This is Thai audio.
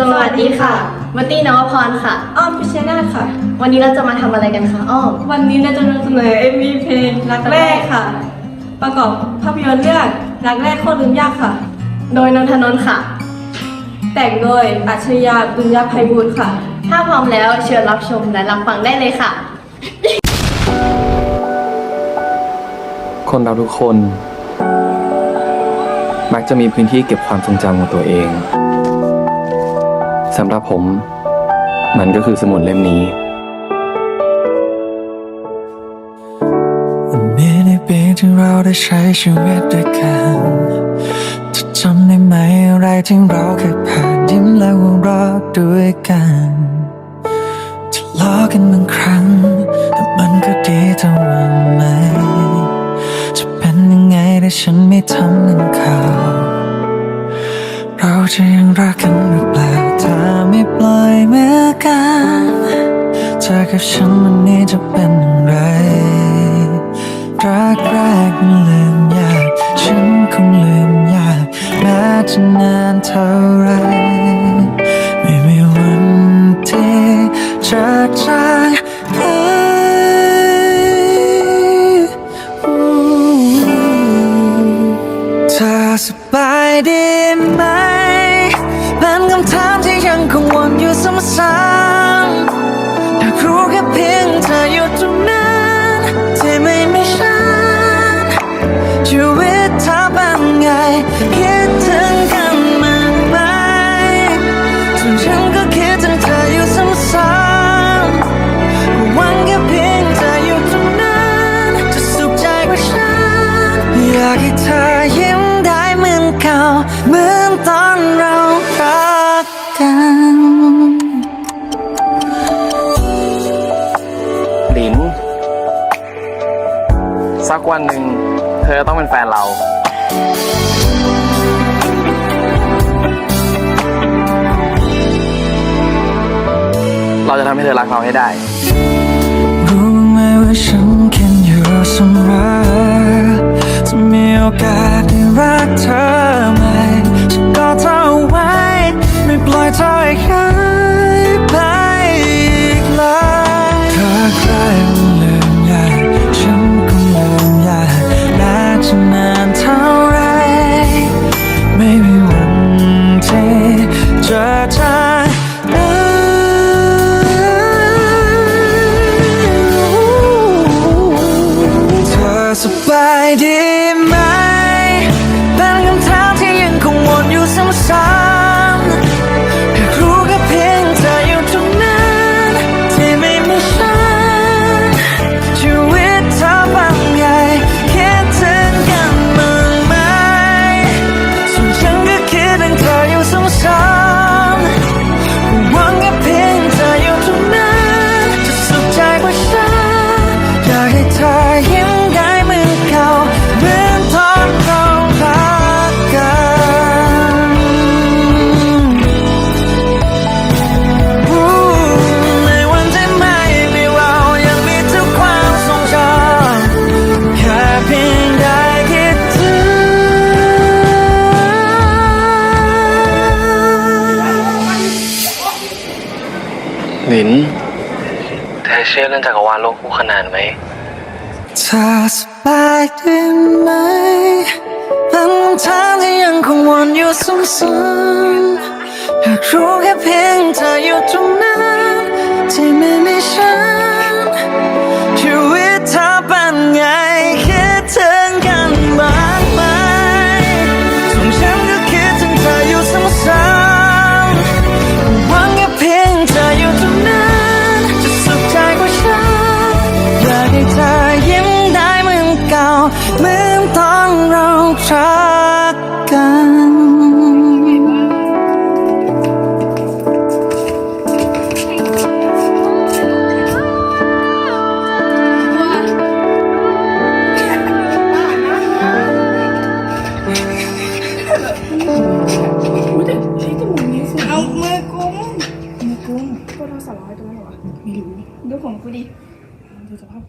สวัสดีค่ะ มัตตี้นวพรค่ะ อ้อมพิชนาธิ์ค่ะ วันนี้เราจะมาทำอะไรกันคะอ้อม วันนี้เราจะนำเสนอ MV เพลงรักแรกค่ะ ประกอบภาพยนตร์เรื่องรักแรกโคตรลืมยากค่ะ โดยนนทนนท์ค่ะ แต่งโดยอัจฉริยะบุญญาภัยบูลย์ค่ะ ถ้าพร้อมแล้วเชิญรับชมและรับฟังได้เลยค่ะ คนเราทุกคน มักจะมีพื้นที่เก็บความทรงจำของตัวเอง สำหรับผม มันก็คือสมุดเล่มนี้ วันนี้ในปีที่เราได้ใช้ชีวิตด้วยกันจะจำได้ไหมอะไรที่เราเคยผ่านยิ้มและหัวเราะด้วยกันทะเลาะกันบางครั้ง แต่มันก็ดีเท่าวันไหมจะเป็นยังไงถ้าฉันไม่ทำเหมือนเขาเราจะยังรักกันหรือเปล่า กันเธอกับฉันวันนี้จะเป็นอย่างไร รักแรกมันลืมยาก ฉันคงลืมยากแม้จะนานเท่าไร ไม่มีวันที่จะจางหายเธอสบายดีไหมเป็นคำถาม ว สักวันหนึ่งเธอต้องเป็นแฟนเรา เราจะทำให้เธอรักเราให้ได้ รู้ไหมว่าฉันคิดอยู่เสมอจะ สบายดีไหม เธอเชื่อเรื่องจักรวาลโลกคู่ขนานไหม เธอสบายดีไหมบางทางที่ยังคงวนอยู่ซ้ำๆอยากรู้แค่เพียงเธออยู่ตรงไหน มือกุมมือกุมก็โทรศัพท์ร้อยตัวไหนวะไม่รู้ดูของกูดิดูสภาพ